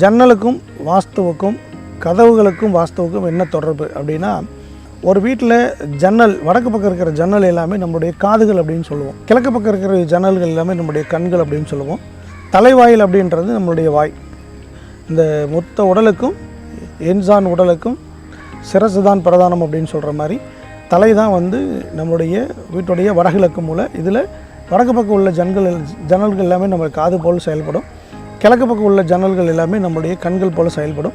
ஜன்னலுக்கும் வாஸ்துவுக்கும் கதவுகளுக்கும் வாஸ்துவுக்கும் என்ன தொடர்பு அப்படின்னா ஒரு வீட்டில் ஜன்னல் வடக்கு பக்கம் இருக்கிற ஜன்னல் எல்லாமே நம்மளுடைய காதுகள் அப்படின்னு சொல்லுவோம். கிழக்கு பக்கம் இருக்கிற ஜன்னல்கள் எல்லாமே நம்முடைய கண்கள் அப்படின்னு சொல்லுவோம். தலைவாயில் அப்படின்றது நம்மளுடைய வாய். இந்த மொத்த உடலுக்கும் என்சான் உடலுக்கும் சிரசு தான் பிரதானம் அப்படின்னு சொல்கிற மாதிரி தலை தான் வந்து நம்மளுடைய வீட்டுடைய வடகிழக்கு மூலை. இதில் வடக்கு பக்கம் உள்ள ஜன்னல்கள் ஜன்னல்கள் எல்லாமே நம்ம காது போல் செயல்படும். கிழக்கு பக்கம் உள்ள ஜன்னல்கள் எல்லாமே நம்முடைய கண்கள் போல் செயல்படும்.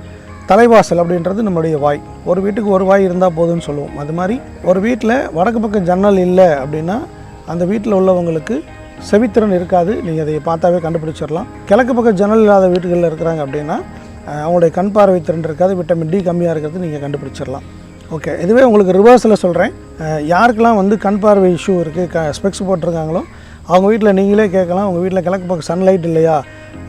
தலைவாசல் அப்படின்றது நம்மளுடைய வாய். ஒரு வீட்டுக்கு ஒரு வாய் இருந்தால் போதும்னு சொல்லுவோம். அது மாதிரி ஒரு வீட்டில் வடக்கு பக்கம் ஜன்னல் இல்லை அப்படின்னா அந்த வீட்டில் உள்ளவங்களுக்கு செவித்திறன் இருக்காது. நீங்கள் அதை பார்த்தாவே கண்டுபிடிச்சிடலாம். கிழக்கு பக்கம் ஜன்னல் இல்லாத வீடுகளில் இருக்கிறாங்க அப்படின்னா அவங்களுடைய கண் பார்வை திறன் இருக்காது. விட்டமின் டி கம்மியாக இருக்கிறது நீங்கள் கண்டுபிடிச்சிடலாம். ஓகே இதுவே உங்களுக்கு ரிவர்ஸில் சொல்கிறேன் யாருக்கெல்லாம் வந்து கண் பார்வை இஷ்யூ இருக்குது க ஸ்பெக்ஸ் போட்டிருக்காங்களோ அவங்க வீட்டில் நீங்களே கேட்கலாம். உங்கள் வீட்டில் கிழக்கு பக்கம் சன்லைட் இல்லையா?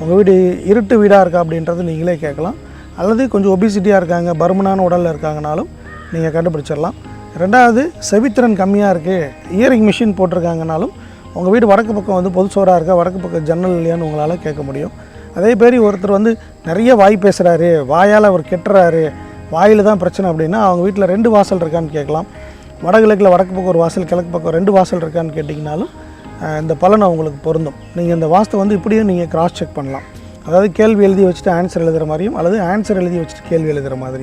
உங்கள் வீடு இருட்டு வீடாக இருக்கா அப்படின்றது நீங்களே கேட்கலாம். அல்லது கொஞ்சம் ஒபிசிட்டியாக இருக்காங்க பருமனான உடலில் இருக்காங்கனாலும் நீங்கள் கண்டுபிடிச்சிடலாம். ரெண்டாவது செவித்திறன் கம்மியாக இருக்குது இயரிங் மிஷின் போட்டிருக்காங்கனாலும் உங்கள் வீடு வடக்கு பக்கம் வந்து பொது சோறாக இருக்கா வடக்கு பக்கம் ஜன்னல் இல்லையான்னு உங்களால் கேட்க முடியும். அதே பேரி ஒருத்தர் வந்து நிறைய வாய் பேசுகிறாரு வாயால் அவர் கெட்டுறாரு வாயில் தான் பிரச்சனை அப்படின்னா அவங்க வீட்டில் ரெண்டு வாசல் இருக்கான்னு கேட்கலாம். வடகிழக்கில் வடக்கு பக்கம் ஒரு வாசல் கிழக்கு பக்கம் ரெண்டு வாசல் இருக்கான்னு கேட்டிங்கனாலும் இந்த பலன் அவங்களுக்கு பொருந்தும். நீங்கள் இந்த வாஸ்து வந்து இப்படியும் நீங்கள் கிராஸ் செக் பண்ணலாம். அதாவது கேள்வி எழுதி வச்சுட்டு ஆன்சர் எழுதுகிற மாதிரியும் அல்லது ஆன்சர் எழுதி வச்சுட்டு கேள்வி எழுதுகிற மாதிரியும்.